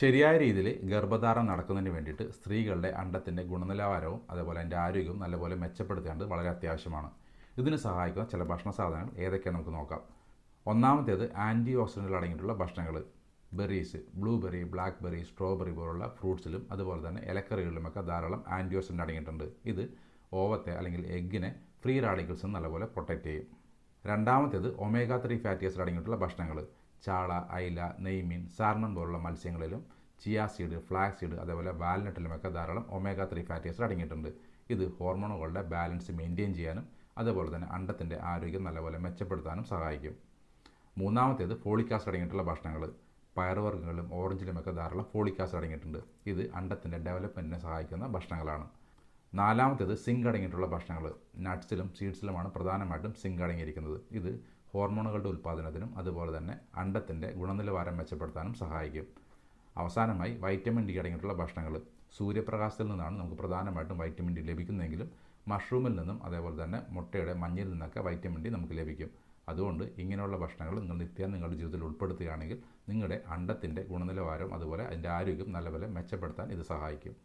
ശരിയായ രീതിയിൽ ഗർഭധാരണം നടക്കുന്നതിന് വേണ്ടിയിട്ട് സ്ത്രീകളുടെ അണ്ടത്തിന്റെ ഗുണനിലവാരവും അതേപോലെ അതിന്റെ ആരോഗ്യവും നല്ലപോലെ മെച്ചപ്പെടുത്തേണ്ടത് വളരെ അത്യാവശ്യമാണ്. ഇതിന് സഹായിക്കുന്ന ചില ഭക്ഷണ സാധനങ്ങൾ ഏതൊക്കെയാണ് നമുക്ക് നോക്കാം. ഒന്നാമത്തേത് ആന്റി ഓക്സിഡന്റുകൾ അടങ്ങിയിട്ടുള്ള ഭക്ഷണങ്ങൾ. Berries blueberry black berry strawberry പോലുള്ള ഫ്രൂട്ട്സിലും അതുപോലെ തന്നെ ഇലക്കറികളിലുമൊക്കെ ധാരാളം ആന്റി ഓക്സിഡന്റ് അടങ്ങിയിട്ടുണ്ട്. ഇത് ഓവത്തെ അല്ലെങ്കിൽ എഗ്ഗിനെ ഫ്രീ റാഡിക്കൽസ് നല്ലപോലെ പ്രൊട്ടക്റ്റ് ചെയ്യും. രണ്ടാമത്തേത് ഒമേഗ ത്രീ ഫാറ്റി ആസിഡ് അടങ്ങിയിട്ടുള്ള ഭക്ഷണങ്ങൾ ചാള അയില നെയ്മീൻ സാൽമൺ പോലുള്ള മത്സ്യങ്ങളിലും ചിയാ സീഡ് ഫ്ലാക്സ് സീഡ് അതേപോലെ വാൽനട്ടിലുമൊക്കെ ധാരാളം ഒമേഗ ത്രീ ഫാറ്റി ആസിഡ് അടങ്ങിയിട്ടുണ്ട്. ഇത് ഹോർമോണുകളുടെ ബാലൻസ് മെയിന്റെയിൻ ചെയ്യാനും അതേപോലെ തന്നെ അണ്ടത്തിന്റെ ആരോഗ്യം നല്ലപോലെ മെച്ചപ്പെടുത്താനും സഹായിക്കും. മൂന്നാമത്തേത് ഫോളിക് ആസിഡ് അടങ്ങിയിട്ടുള്ള ഭക്ഷണങ്ങൾ പയറുവർഗങ്ങളിലും ഓറഞ്ചിലുമൊക്കെ ധാരാളം ഫോളിക് ആസിഡ് അടങ്ങിയിട്ടുണ്ട്. ഇത് അണ്ടത്തിന്റെ ഡെവലപ്മെന്റിനെ സഹായിക്കുന്ന ഭക്ഷണങ്ങളാണ്. നാലാമത്തേത് സിങ്ക് അടങ്ങിയിട്ടുള്ള ഭക്ഷണങ്ങൾ. നട്ട്സിലും സീഡ്സിലുമാണ് പ്രധാനമായിട്ടും സിങ്ക് അടങ്ങിയിരിക്കുന്നത് ഇത് ഹോർമോണുകളുടെ ഉൽപ്പാദനത്തിനും അതുപോലെ തന്നെ അണ്ടത്തിന്റെ ഗുണനിലവാരം മെച്ചപ്പെടുത്താനും സഹായിക്കും. അവസാനമായി വൈറ്റമിൻ ഡി അടങ്ങിയിട്ടുള്ള ഭക്ഷണങ്ങൾ. സൂര്യപ്രകാശത്തിൽ നിന്നാണ് നമുക്ക് പ്രധാനമായിട്ടും വൈറ്റമിൻ ഡി ലഭിക്കുന്നതെങ്കിലും മഷ്റൂമിൽ നിന്നും അതേപോലെ തന്നെ മുട്ടയുടെ മഞ്ഞിൽ നിന്നൊക്കെ വൈറ്റമിൻ ഡി നമുക്ക് ലഭിക്കും. അതുകൊണ്ട് ഇങ്ങനെയുള്ള ഭക്ഷണങ്ങൾ നിങ്ങൾ നിത്യം നിങ്ങളുടെ ജീവിതത്തിൽ ഉൾപ്പെടുത്തുകയാണെങ്കിൽ നിങ്ങളുടെ അണ്ടത്തിന്റെ ഗുണനിലവാരം അതുപോലെ അതിന്റെ ആരോഗ്യം നല്ലപോലെ മെച്ചപ്പെടുത്താൻ ഇത് സഹായിക്കും.